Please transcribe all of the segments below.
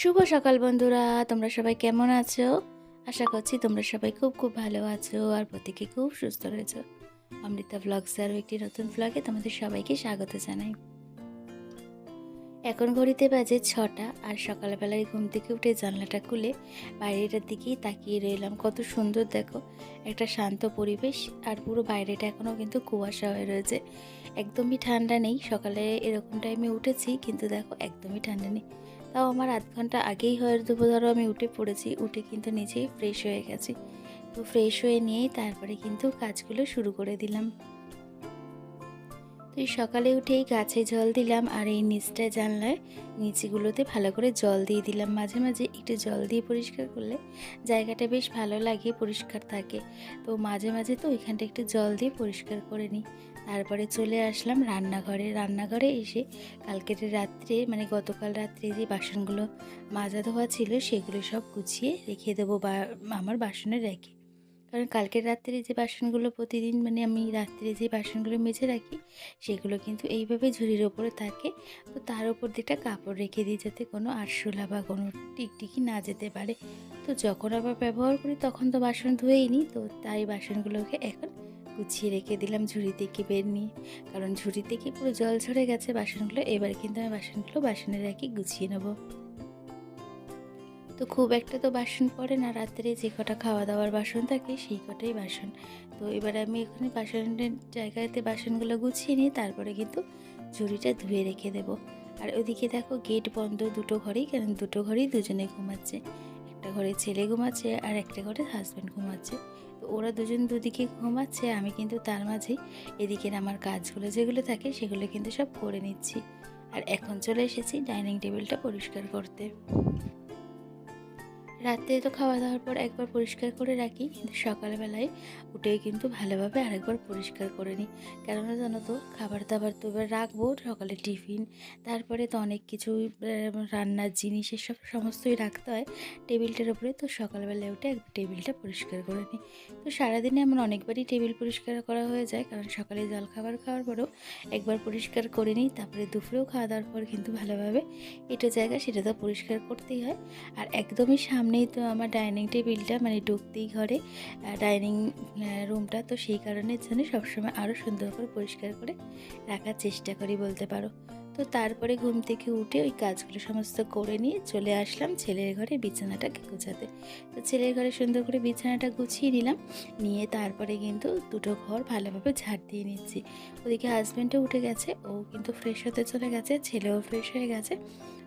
শুভ সকাল বন্ধুরা, তোমরা সবাই কেমন আছো? আশা করছি তোমরা সবাই খুব খুব ভালো আছো আর প্রত্যেকে খুব সুস্থ রয়েছো। অমৃতা ব্লগস আরও একটি নতুন ব্লগে তোমাদের সবাইকে স্বাগত জানাই। এখন ঘড়িতে বাজে ছটা আর সকালবেলায় ঘুম থেকে উঠে জানলাটা খুলে বাইরেটার দিকেই তাকিয়ে রইলাম। কত সুন্দর দেখো, একটা শান্ত পরিবেশ আর পুরো বাইরেটা এখনও কিন্তু কুয়াশা হয়ে রয়েছে। একদমই ঠান্ডা নেই, সকালে এরকম টাইমে উঠেছি, কিন্তু দেখো একদমই ঠান্ডা নেই। তাও আমার আধ ঘণ্টা আগেই হয়ে দেবো ধরো আমি উঠে পড়েছি, উঠে কিন্তু নিজেই ফ্রেশ হয়ে গেছি। তো ফ্রেশ হয়ে নিয়েই তারপরে কিন্তু কাজগুলো শুরু করে দিলাম। তো সকালে উঠেই গাছে জল দিলাম আর এই নিচটা জানলায় নিচেগুলোতে ভালো করে জল দিয়ে দিলাম। মাঝে মাঝে একটু জল দিয়ে পরিষ্কার করলে জায়গাটা বেশ ভালো লাগে, পরিষ্কার থাকে। তো মাঝে মাঝে তো ওইখানটা একটু জল দিয়ে পরিষ্কার করে নিই। তারপরে চলে আসলাম রান্নাঘরে। রান্নাঘরে এসে কালকের রাত্রে মানে গতকাল রাত্রে যে বাসনগুলো মাজা ধোয়া ছিল, সেগুলো সব গুছিয়ে রেখে দেবো বা আমার বাসনে রেখে। কারণ কালকের রাত্রে যে বাসনগুলো প্রতিদিন মানে আমি রাত্রে যে বাসনগুলো মেজে রাখি, সেগুলো কিন্তু এইভাবে ঝুড়ির ওপরে থাকে। তো তার উপর দিয়ে একটা কাপড় রেখে দিই যাতে কোনো আরশোলা বা কোনো টিকটিকি না যেতে পারে। তো যখন আবার ব্যবহার করি, তখন তো বাসন ধুয়েই নিই, তো তাই বাসনগুলোকে এখন গুছিয়ে রেখে দিলাম ঝুড়ি থেকে বের নিয়ে। কারণ ঝুড়ি থেকে পুরো জল ঝরে গেছে? বাসনগুলো, এবার কিন্তু আমি বাসনগুলো বাসনে রাখি গুছিয়ে নেব। তো খুব একটা তো বাসন পড়ে না, রাত্রে যে কটা খাওয়া দাওয়ার বাসন থাকে সেই কটাই বাসন। তো এবার আমি এখানে বাসনের জায়গাতে বাসনগুলো গুছিয়ে নিই তারপরে কিন্তু ঝুড়িটা ধুয়ে রেখে দেবো। আর ওদিকে দেখো গেট বন্ধ, দুটো ঘরেই কারণ দুটো ঘরেই দুজনে ঘুমাচ্ছে। একটা ঘরে ছেলে ঘুমাচ্ছে আর একটা ঘরে হাজব্যান্ড ঘুমাচ্ছে। তো ওরা দুজন দুদিকে ঘুমাচ্ছে, আমি কিন্তু তার মাঝেই। এদিকের আমার কাজগুলো যেগুলো থাকে সেগুলো কিন্তু সব করে নিচ্ছি। আর এখন চলে এসেছি ডাইনিং টেবিলটা পরিষ্কার করতে। রাত্রে তো খাওয়া দাওয়ার পর একবার পরিষ্কার করে রাখি, কিন্তু সকালবেলায় উঠেই কিন্তু ভালোভাবে আরেকবার পরিষ্কার করে নিই। কেননা জানো তো, খাবার দাবার তো এবার রাখব, সকালে টিফিন, তারপরে তো অনেক কিছু রান্নার জিনিস, এসব সমস্তই রাখতে হয় টেবিলটার উপরে, তো সকালবেলায় উঠে একবার টেবিলটা পরিষ্কার করে নিই। তো সারাদিনে এমন অনেকবারই টেবিল পরিষ্কার করা হয়ে যায়, কারণ সকালে জল খাবার খাওয়ার পরেও একবার পরিষ্কার করে নিই, তারপরে দুপুরেও খাওয়া দাওয়ার পর কিন্তু ভালোভাবে এটা জায়গা সেটা তো পরিষ্কার করতেই হয়। আর একদমই সামনেই তো আমার ডাইনিং টেবিলটা মানে ঢুকতেই ঘরে ডাইনিং রুমটা। তো সেই কারণের জন্য সবসময় আরও সুন্দর করে পরিষ্কার করে রাখার চেষ্টা করি বলতে পারো। তো তারপরে ঘুম থেকে উঠে ওই কাজগুলো সমস্ত করে নিয়ে চলে আসলাম ছেলের ঘরে বিছানাটাকে গুছাতে। তো ছেলের ঘরে সুন্দর করে বিছানাটা গুছিয়ে নিলাম, নিয়ে তারপরে কিন্তু দুটো ঘর ভালোভাবে ঝাড় দিয়ে নিচ্ছি। ওদিকে হাজব্যান্ডও উঠে গেছে, ও কিন্তু ফ্রেশ হতে চলে গেছে, ছেলেও ফ্রেশ হয়ে গেছে।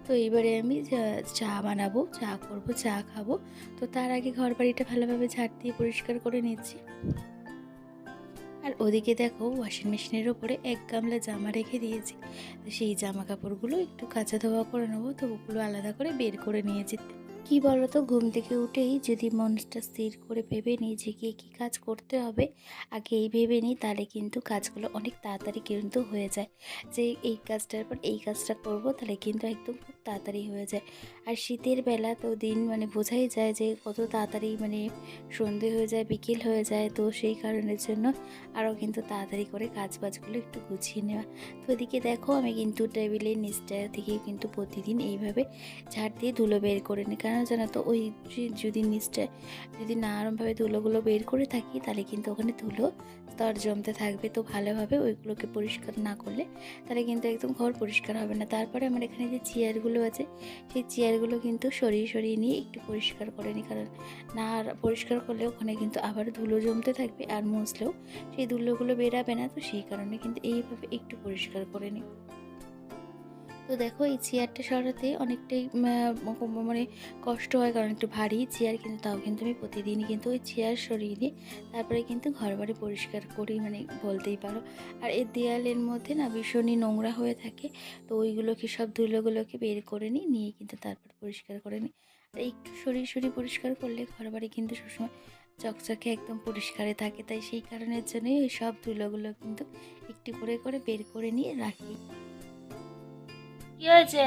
তো এবারে আমি চা বানাবো, চা করব, চা খাব। তো তার আগে ঘর বাড়িটা ভালোভাবে ঝাড় দিয়ে পরিষ্কার করে নিচ্ছি। আর ওদিকে দেখো ওয়াশিং মেশিনের ওপরে এক গামলা জামা রেখে দিয়েছি। তো সেই জামা কাপড়গুলো একটু কাঁচা ধোয়া করে নেব, তো ওগুলো আলাদা করে বের করে নিয়েছি। কি বলো তো ঘুম থেকে উঠেই যদি মনটা স্থির করে ভেবে নিই যে গিয়ে কী কাজ করতে হবে, আগে এই ভেবে নিই, তাহলে কিন্তু কাজগুলো অনেক তাড়াতাড়ি কিন্তু হয়ে যায়। যে এই কাজটার পর এই কাজটা করব, তাহলে কিন্তু একদম খুব তাড়াতাড়ি হয়ে যায়। আর শীতের বেলা তো দিন মানে বোঝাই যায় যে কত তাড়াতাড়ি মানে সন্ধে হয়ে যায়, বিকেল হয়ে যায়। তো সেই কারণের জন্য আরও কিন্তু তাড়াতাড়ি করে কাজ বাজগুলো একটু গুছিয়ে নেওয়া। তো এদিকে দেখো, আমি কিন্তু টেবিলের নিচটা থেকে কিন্তু প্রতিদিন এইভাবে ঝাড় দিয়ে ধুলো বের করে নিই। কারণ জানো তো, ওই যদি নিচটা, যদি না আরমভাবে ধুলোগুলো বের করে থাকি, তাহলে কিন্তু ওখানে ধুলো স্তর জমতে থাকবে। তো ভালোভাবে ওইগুলোকে পরিষ্কার না করলে তাহলে কিন্তু একদম ঘর পরিষ্কার হবে না। তারপরে আমার এখানে যে চেয়ারগুলো আছে, সেই চেয়ারগুলো কিন্তু সরিয়ে সরিয়ে নিয়ে একটু পরিষ্কার করে নিই। কারণ না পরিষ্কার করলে ওখানে কিন্তু আবার ধুলো জমতে থাকবে আর মুছলেও সেই ধুলোগুলো বেরাবে না। তো সেই কারণে কিন্তু এইভাবে একটু পরিষ্কার করে নিই। তো দেখো, এই চেয়ারটা সরাতে অনেকটাই মানে কষ্ট হয়, কারণ একটু ভারী চেয়ার, কিন্তু তাও কিন্তু আমি প্রতিদিনই কিন্তু ওই চেয়ার সরিয়ে নিয়ে তারপরে কিন্তু ঘর বাড়ি পরিষ্কার করি মানে বলতেই পারো। আর এই দেয়ালের মধ্যে না ভীষণই নোংরা হয়ে থাকে, তো ওইগুলোকে, সব ধুলোগুলোকে বের করে নিই, নিয়ে কিন্তু তারপর পরিষ্কার করে নিই। আর একটু সরিয়ে সরিয়ে পরিষ্কার করলে ঘর বাড়ি কিন্তু সবসময় চকচকে একদম পরিষ্কারে থাকে, তাই সেই কারণের জন্যই ওই সব ধুলোগুলো কিন্তু একটু করে করে বের করে নিয়ে রাখি। কি হয়েছে?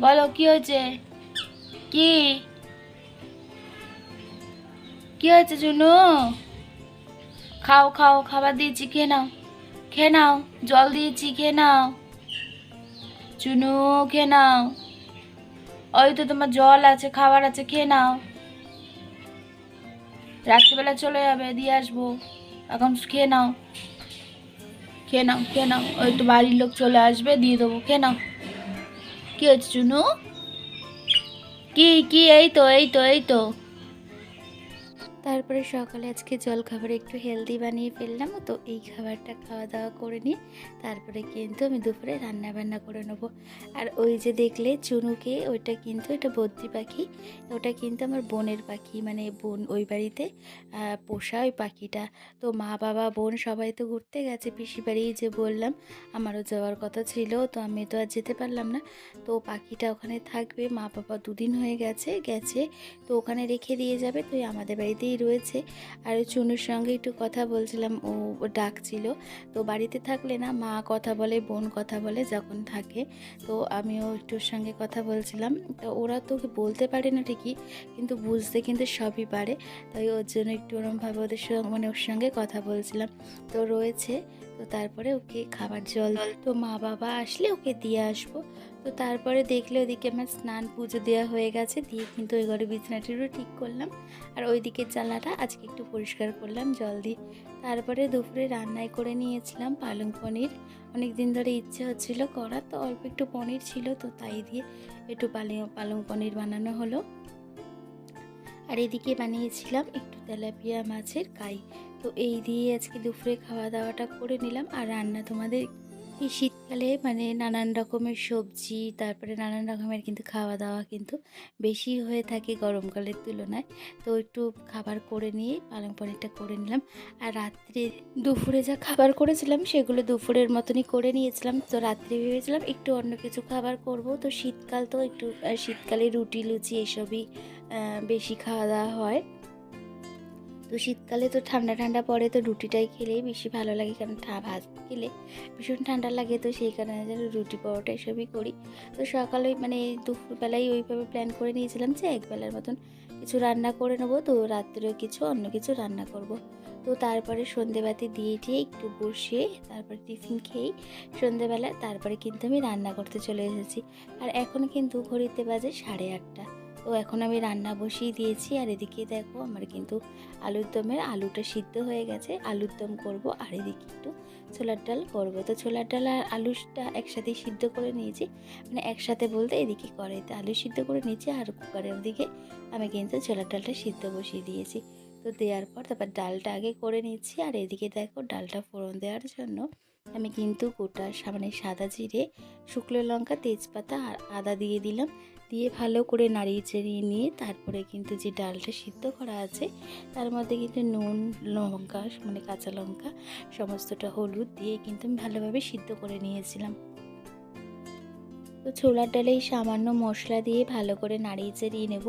বলো, কি হয়েছে? কি? কি হয়েছে জুনু খাও খাও, খাবার দিয়েছি, খেয়ে নাও। খেয়ে নাও, জল দিয়েছি, খেয়ে নাও। চুনু, খেয়ে নাও। ওই তো তোমার জল আছে, খাবার আছে, খেয়ে নাও। রাত্রিবেলা চলে যাবে, দিয়ে আসব। এখন খেয়ে নাও। খেয়ে নাও খেয়ে নাও। ওই তো বাড়ির লোক চলে আসবে, দিয়ে দেবো, খেয়ে নাও। কী হচ্ছে চুনু? কি কি? এই তো এই তো এই তো। তারপরে সকালে আজকে জল খাবার একটু হেলদি বানিয়ে ফেললাম, তো এই খাবারটা খাওয়া দাওয়া করে নিয়ে তারপরে কিন্তু আমি দুপুরে রান্না বান্না করে নেব। আর ওই যে দেখলে চুনুকে, ওইটা কিন্তু এটা বদ্রি পাখি, ওটা কিন্তু আমার বোনের পাখি মানে বোন ওই বাড়িতে পোষা ওই পাখিটা। তো মা, বাবা, বোন সবাই তো ঘুরতে গেছে, পিসি বাড়ি যে বললাম, আমারও যাওয়ার কথা ছিল, তো আমি তো আর যেতে পারলাম না। তো পাখিটা ওখানে থাকবে, মা, বাবা দুদিন হয়ে গেছে গেছে, তো ওখানে রেখে দিয়ে যাবে, তো আমাদের বাড়িতেই রয়েছে। আর চুনুর সঙ্গে একটু কথা বলছিলাম, ও ডাকছিল। তো বাড়িতে থাকলে না, মা কথা বলে, বোন কথা বলে যখন থাকে। তো আমিও একটুর সঙ্গে কথা বলছিলাম। তো ওরা তো বলতে পারে না ঠিকই, কিন্তু বুঝতে কিন্তু সবই পারে। তাই ওর জন্য একটু ওরমভাবে ওদের সঙ্গে মানে ওর সঙ্গে কথা বলছিলাম। তো রয়েছে, তো তারপরে ওকে খাবার জল, তো মা বাবা আসলে ওকে দিয়ে আসব। তো তারপরে দেখলে ওদিকে আমার স্নান পুজো দেওয়া হয়ে গেছে, দিয়ে কিন্তু ওই ঘরে বিছানাটিরও ঠিক করলাম। আর ওই দিকের জানলাটা আজকে একটু পরিষ্কার করলাম, জল দিয়ে। তারপরে দুপুরে রান্নায় করে নিয়েছিলাম পালং পনির। অনেক দিন ধরে ইচ্ছে হচ্ছিল করার, তো অল্প একটু পনির ছিল, তো তাই দিয়ে একটু পালং পালং পনির বানানো হলো। আর এদিকে বানিয়েছিলাম একটু তেলাপিয়া মাছের কাই। তো এই দিয়ে আজকে দুপুরে খাওয়া দাওয়াটা করে নিলাম। আর রান্না তোমাদের এই শীতকালে মানে নানান রকমের সবজি, তারপরে নানান রকমের কিন্তু খাওয়া দাওয়া কিন্তু বেশি হয়ে থাকে গরমকালের তুলনায়। তো একটু খাবার করে নিয়ে পালং পনিরটা করে নিলাম। আর রাত্রে দুপুরে যা খাবার করেছিলাম সেগুলো দুপুরের মতনই করে নিয়েছিলাম। তো রাত্রে ভেবেছিলাম একটু অন্য কিছু খাবার করব। তো শীতকাল তো একটু শীতকালে রুটি, লুচি এসবই বেশি খাওয়া দাওয়া হয়। তো শীতকালে তো ঠান্ডা ঠান্ডা পড়ে, তো রুটিটাই খেলেই বেশি ভালো লাগে, কারণ ঠা ভাত খেলে ভীষণ ঠান্ডা লাগে, তো সেই কারণে যেন রুটি পরোটা এসবই করি। তো সকালে মানে দুপুরবেলায় ওইভাবে প্ল্যান করে নিয়েছিলাম যে একবেলার মতন কিছু রান্না করে নেব, তো রাত্রেও কিছু অন্য কিছু রান্না করব। তো তারপরে সন্ধেবাতি দিয়ে টিয়ে একটু বসে তারপর টিফিন খেয়েই সন্ধেবেলা তারপরে কিন্তু আমি রান্না করতে চলে এসেছি। আর এখন কিন্তু ঘড়িতে বাজে সাড়ে আটটা। তো এখন আমি রান্না বসিয়ে দিয়েছি। আর এদিকে দেখো আমার কিন্তু আলুর দমের আলুটা সিদ্ধ হয়ে গেছে। আলুর দম করব আর এদিকে একটু ছোলার ডাল করব। তো ছোলার ডাল আর আলুটা একসাথে সিদ্ধ করে নিয়েছি। মানে একসাথে বলতে এদিকে কড়াইতে আলু সিদ্ধ করে নিয়েছি আর কুকারের ওদিকে আমি কিন্তু ছোলার ডালটা সিদ্ধ বসিয়ে দিয়েছি। তো দেওয়ার পর তারপর ডালটা আগে করে নিচ্ছি। আর এদিকে দেখো ডালটা ফোড়ন দেওয়ার জন্য আমি কিন্তু গোটা সামনে সাদা জিরে, শুকনো লঙ্কা, তেজপাতা আর আদা দিয়ে দিলাম। দিয়ে ভালো করে নাড়িয়ে চেড়িয়ে নিয়ে তারপরে কিন্তু যে ডালটা সিদ্ধ করা আছে, তার মধ্যে কিন্তু নুন, লঙ্কা মানে কাঁচা লঙ্কা, সমস্তটা হলুদ দিয়ে কিন্তু আমি ভালোভাবে সিদ্ধ করে নিয়েছিলাম। তো ছোলার ডালে এই সামান্য মশলা দিয়ে ভালো করে নাড়িয়ে চাড়িয়ে নেব।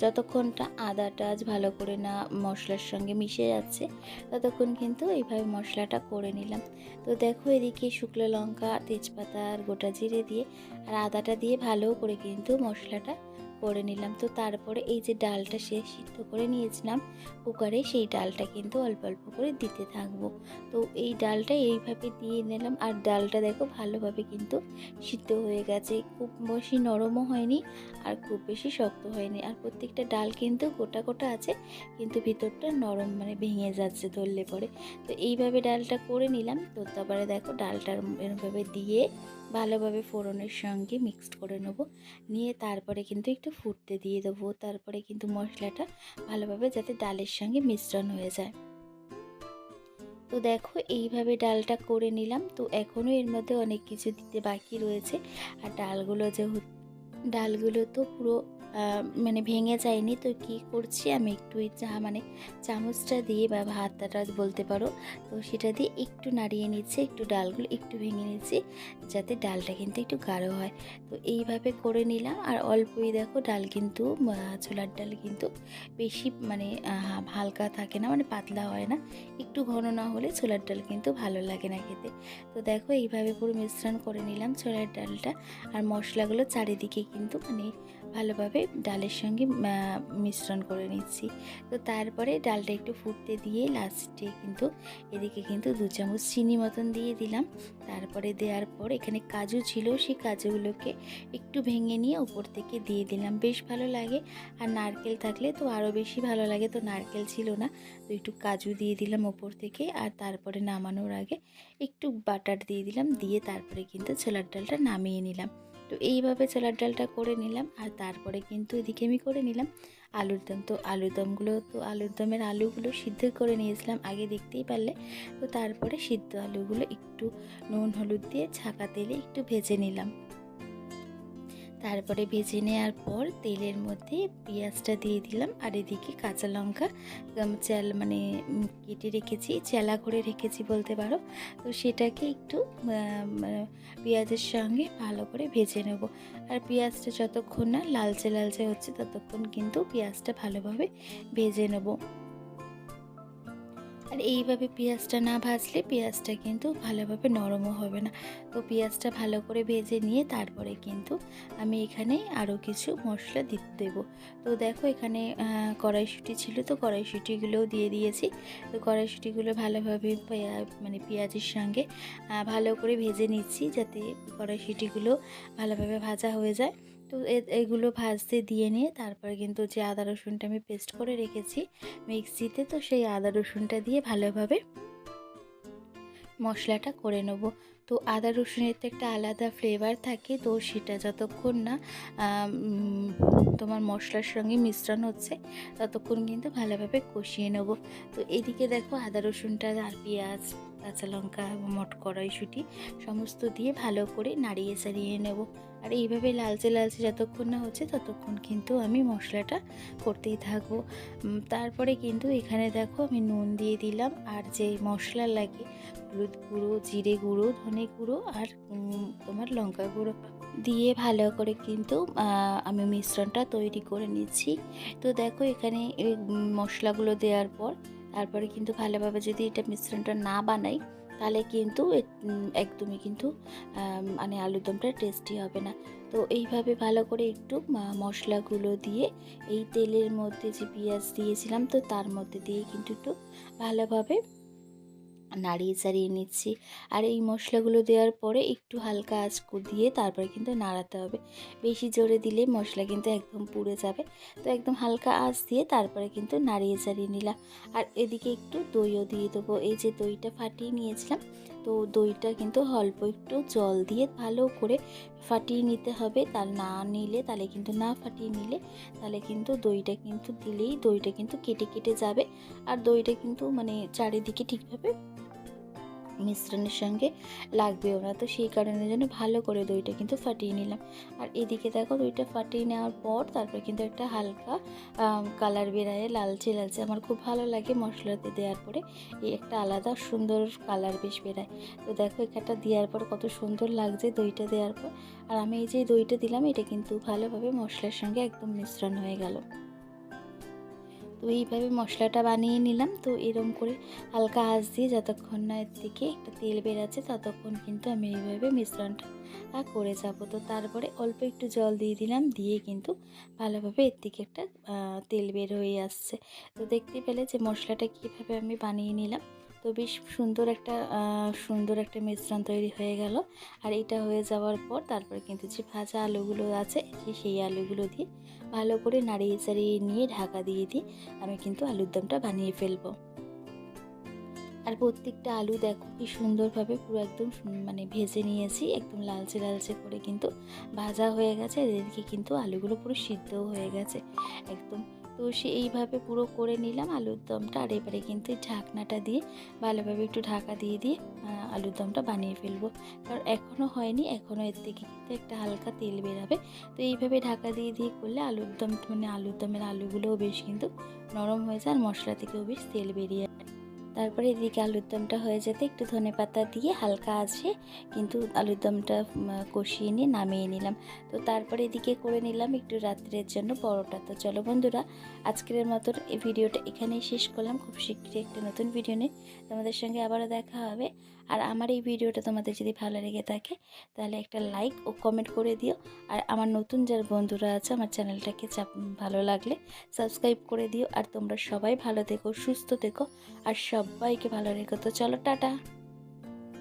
যতক্ষণটা আদাটা ভালো করে না মশলার সঙ্গে মিশে যাচ্ছে, ততক্ষণ কিন্তু এইভাবে মশলাটা করে নিলাম। তো দেখো এদিকে শুকনো লঙ্কা, তেজপাতা আর গোটা জিরে দিয়ে, আর আদাটা দিয়ে ভালো করে কিন্তু মশলাটা করে নিলাম। তো তারপরে এই যে ডালটা সে সিদ্ধ করে নিয়েছিলাম কুকারে, সেই ডালটা কিন্তু অল্প অল্প করে দিতে থাকব। তো এই ডালটা এইভাবে দিয়ে নিলাম। আর ডালটা দেখো ভালোভাবে কিন্তু সিদ্ধ হয়ে গেছে। খুব বেশি নরমও হয়নি আর খুব বেশি শক্ত হয়নি। আর প্রত্যেকটা ডাল কিন্তু গোটা গোটা আছে, কিন্তু ভিতরটা নরম মানে ভেঙে যাচ্ছে ধরলে পরে। তো এইভাবে ডালটা করে নিলাম। তো তারপরে দেখো ডালটার এরমভাবে দিয়ে ভালোভাবে ফোড়নের সঙ্গে মিক্সড করে নেব। নিয়ে তারপরে কিন্তু একটু ফুটতে দিয়ে দেবো। তারপরে কিন্তু মশলাটা ভালোভাবে যাতে ডালের সঙ্গে মিশ্রণ হয়ে যায়। তো দেখো, এইভাবে ডালটা করে নিলাম। তো এখনও এর মধ্যে অনেক কিছু দিতে বাকি রয়েছে। আর ডালগুলো যে ডালগুলো তো পুরো মানে ভেঙে যায়নি তো কি করছি? আমি একটু চা মানে চামচটা দিয়ে বা ভাতটা বলতে পারো, তো সেটা দিয়ে একটু নাড়িয়ে নিচ্ছে, একটু ডালগুলো একটু ভেঙে নিচ্ছি, যাতে ডালটা কিন্তু একটু গাঢ় হয়। তো এইভাবে করে নিলাম, আর অল্পই দেখো ডাল কিন্তু ছোলার ডাল কিন্তু বেশি মানে হালকা থাকে না মানে পাতলা হয় না। একটু ঘন না হলে ছোলার ডাল কিন্তু ভালো লাগে না খেতে। তো দেখো এইভাবে পুরো মিশ্রণ করে নিলাম ছোলার ডালটা, আর মশলাগুলো চারিদিকে কিন্তু মানে ভালোভাবে ডালের সঙ্গে মিশ্রণ করে নিচ্ছি। তো তারপরে ডালটা একটু ফুটতে দিয়ে লাস্টে কিন্তু, এদিকে কিন্তু দু চামচ চিনি মতন দিয়ে দিলাম। তারপরে দেওয়ার পর এখানে কাজু ছিল, সেই কাজুগুলোকে একটু ভেঙে নিয়ে উপর থেকে দিয়ে দিলাম। বেশ ভালো লাগে। আর নারকেল থাকলে তো আরও বেশি ভালো লাগে, তো নারকেল ছিল না। তো একটু কাজু দিয়ে দিলাম ওপর থেকে। আর তারপরে নামানোর আগে একটু বাটার দিয়ে দিলাম। দিয়ে তারপরে কিন্তু ছোলার ডালটা নামিয়ে নিলাম। তো এইভাবে ছোলার ডালটা করে নিলাম আর তারপরে কিন্তু এদিকে আমি করে নিলাম আলুর দম। তো আলুর দমগুলো তো আলুর দমের আলুগুলো সিদ্ধ করে নিয়েছিলাম আগে দেখতেই পারলে। তো তারপরে সিদ্ধ আলুগুলো একটু নুন, হলুদ দিয়ে ছাকা তেলে একটু ভেজে নিলাম। তারপরে ভেজে নেওয়ার পর তেলের মধ্যে পেঁয়াজটা দিয়ে দিলাম আর এদিকে কাঁচা লঙ্কা চাল মানে কেটে রেখেছি চেলা করে রেখেছি বলতে পারো। তো সেটাকে একটু মানে পেঁয়াজের সঙ্গে ভালো করে ভেজে নেব। আর পেঁয়াজটা যতক্ষণ না লালচে লালচে হচ্ছে, ততক্ষণ কিন্তু পেঁয়াজটা ভালোভাবে ভেজে নেব। আর এইভাবে পেঁয়াজটা না ভাজলে পেঁয়াজটা কিন্তু ভালোভাবে নরমও হবে না। তো পেঁয়াজটা ভালো করে ভেজে নিয়ে তারপরে কিন্তু আমি এখানে আরও কিছু মশলা দিতে দেবো। তো দেখো এখানে কড়াইশুঁটি ছিল তো কড়াইশুঁটিগুলোও দিয়ে দিয়েছি। তো কড়াইশুঁটিগুলো ভালোভাবে মানে পেঁয়াজের সঙ্গে ভালো করে ভেজে নিচ্ছি যাতে কড়াইশুঁটিগুলো ভালোভাবে ভাজা হয়ে যায়। তো এগুলো ভাজতে দিয়ে নিয়ে তারপরে কিন্তু যে আদা রসুনটা আমি পেস্ট করে রেখেছি মিক্সিতে, তো সেই আদা রসুনটা দিয়ে ভালোভাবে মশলাটা করে নেব। তো আদা রসুনের তো একটা আলাদা ফ্লেভার থাকে, তো সেটা যতক্ষণ না তোমার মশলার সঙ্গে মিশ্রণ হচ্ছে, ততক্ষণ কিন্তু ভালোভাবে কষিয়ে নেব। তো এদিকে দেখো আদা রসুনটা আর পেঁয়াজ কাঁচা লঙ্কা মট কড়াইশুঁটি সমস্ত দিয়ে ভালো করে নাড়িয়ে চাড়িয়ে নেব। আর এইভাবে লালচে লালচে যতক্ষণ না হচ্ছে ততক্ষণ কিন্তু আমি মশলাটা করতেই থাকব। তারপরে কিন্তু এখানে দেখো আমি নুন দিয়ে দিলাম। আর যে মশলা লাগে, হলুদ গুঁড়ো, জিরে গুঁড়ো, ধনে গুঁড়ো আর তোমার লঙ্কা গুঁড়ো দিয়ে ভালো করে কিন্তু আমি মিশ্রণটা তৈরি করে নিচ্ছি। তো দেখো এখানে এই মশলাগুলো দেওয়ার পর তারপরে কিন্তু ভালোভাবে যদি এটা মিশ্রণটা না বানাই, তাহলে কিন্তু একদমই কিন্তু মানে আলুর দমটা টেস্টি হবে না। তো এইভাবে ভালো করে একটু মশলাগুলো দিয়ে এই তেলের মধ্যে যে পেঁয়াজ দিয়েছিলাম, তো তার মধ্যে দিয়ে কিন্তু একটু ভালোভাবে নাড়িয়ে চাড়িয়ে নিচ্ছি। আর এই মশলাগুলো দেওয়ার পরে একটু হালকা আঁচ দিয়ে তারপরে কিন্তু নাড়াতে হবে। বেশি জোরে দিলে মশলা কিন্তু একদম পুড়ে যাবে। তো একদম হালকা আঁচ দিয়ে তারপরে কিন্তু নাড়িয়ে চাড়িয়ে নিলাম। আর এদিকে একটু দইও দিয়ে দেবো। এই যে দইটা ফাটিয়ে নিয়েছিলাম তো দইটা কিন্তু অল্প একটু জল দিয়ে ভালো করে ফাটিয়ে নিতে হবে। তার না নিলে, তাহলে কিন্তু না ফাটিয়ে নিলে, তাহলে কিন্তু দইটা কিন্তু দিলেই দইটা কিন্তু কেটে কেটে যাবে। আর দইটা কিন্তু মানে চারিদিকে ঠিকভাবে মিশ্রণের সঙ্গে লাগবেও না। তো সেই কারণের জন্য ভালো করে দইটা কিন্তু ফাটিয়ে নিলাম। আর এদিকে দেখো দইটা ফাটিয়ে নেওয়ার পর তারপরে কিন্তু একটা হালকা কালার বেরায় লালচে লালচে আমার খুব ভালো লাগে মশলাতে দেওয়ার পরে। এই একটা আলাদা সুন্দর কালার বেশ বেরায়। তো দেখো এখানটা দেওয়ার পর কত সুন্দর লাগছে দইটা দেওয়ার পর। আর আমি এই যে দইটা দিলাম, এটা কিন্তু ভালোভাবে মশলার সঙ্গে একদম মিশ্রণ হয়ে গেল। তো এইভাবে মশলাটা বানিয়ে নিলাম। তো এরম করে হালকা আঁচ দিয়ে যতক্ষণ না এর থেকে একটা তেল বেরাচ্ছে ততক্ষণ কিন্তু আমি এইভাবে মিশ্রণটা করে যাব। তো তারপরে অল্প একটু জল দিয়ে দিলাম, দিয়ে কিন্তু ভালোভাবে এর থেকে একটা তেল বের হয়ে আসছে। তো দেখতে পেলে যে মশলাটা কীভাবে আমি বানিয়ে নিলাম। তো বেশ সুন্দর একটা সুন্দর একটা মিশ্রণ তৈরি হয়ে গেল। আর এটা হয়ে যাওয়ার পর তারপর কিন্তু যে ভাজা আলুগুলো আছে সেই আলুগুলো দিয়ে ভালো করে নাড়িয়ে চাড়িয়ে নিয়ে ঢাকা দিয়ে দিই, আমি কিন্তু আলুর দমটা বানিয়ে ফেলব। আর প্রত্যেকটা আলু দেখো কি সুন্দরভাবে পুরো একদম মানে ভেজে নিয়েছি, একদম লালচে লালচে করে কিন্তু ভাজা হয়ে গেছে। এদেরকে কিন্তু আলুগুলো পুরো সিদ্ধও হয়ে গেছে, একদম তো সে এইভাবে পুরো করে নিলাম আলুর দমটা আর এবারে কিন্তু ঢাকনাটা দিয়ে ভালোভাবে একটু ঢাকা দিয়ে দিয়ে আলুর দমটা বানিয়ে ফেলব কারণ এখনও হয়নি এখনও এর থেকে কিন্তু একটা হালকা তেল বেরাবে তো এইভাবে ঢাকা দিয়ে দিয়ে করলে আলুর দম মানে আলুর দমের আলুগুলোও বেশ কিন্তু নরম হয়ে যায়, আর মশলা থেকেও বেশ তেল বেরিয়ে। তারপরে এদিকে আলুর দমটা হয়ে যেতে একটু ধনে পাতা দিয়ে হালকা আছে, কিন্তু আলুর দমটা কষিয়ে নিয়ে নামিয়ে নিলাম। তো তারপরে এদিকে করে নিলাম একটু রাত্রের জন্য পরোটা। তো চলো বন্ধুরা, আজকের মতন এই ভিডিওটা এখানেই শেষ করলাম। খুব শীঘ্রই একটা নতুন ভিডিও নিয়ে তোমাদের সঙ্গে আবারও দেখা হবে। আর আমার এই ভিডিওটা তোমাদের যদি ভালো লেগে থাকে, তাহলে একটা লাইক ও কমেন্ট করে দিও। আর আমার নতুন যার বন্ধুরা আছে, আমার চ্যানেলটাকে ভালো লাগলে সাবস্ক্রাইব করে দিও। আর তোমরা সবাই ভালো থেকো, সুস্থ থেকো। আর সবাইকে ভালো রেখো। তো চলো টাটা।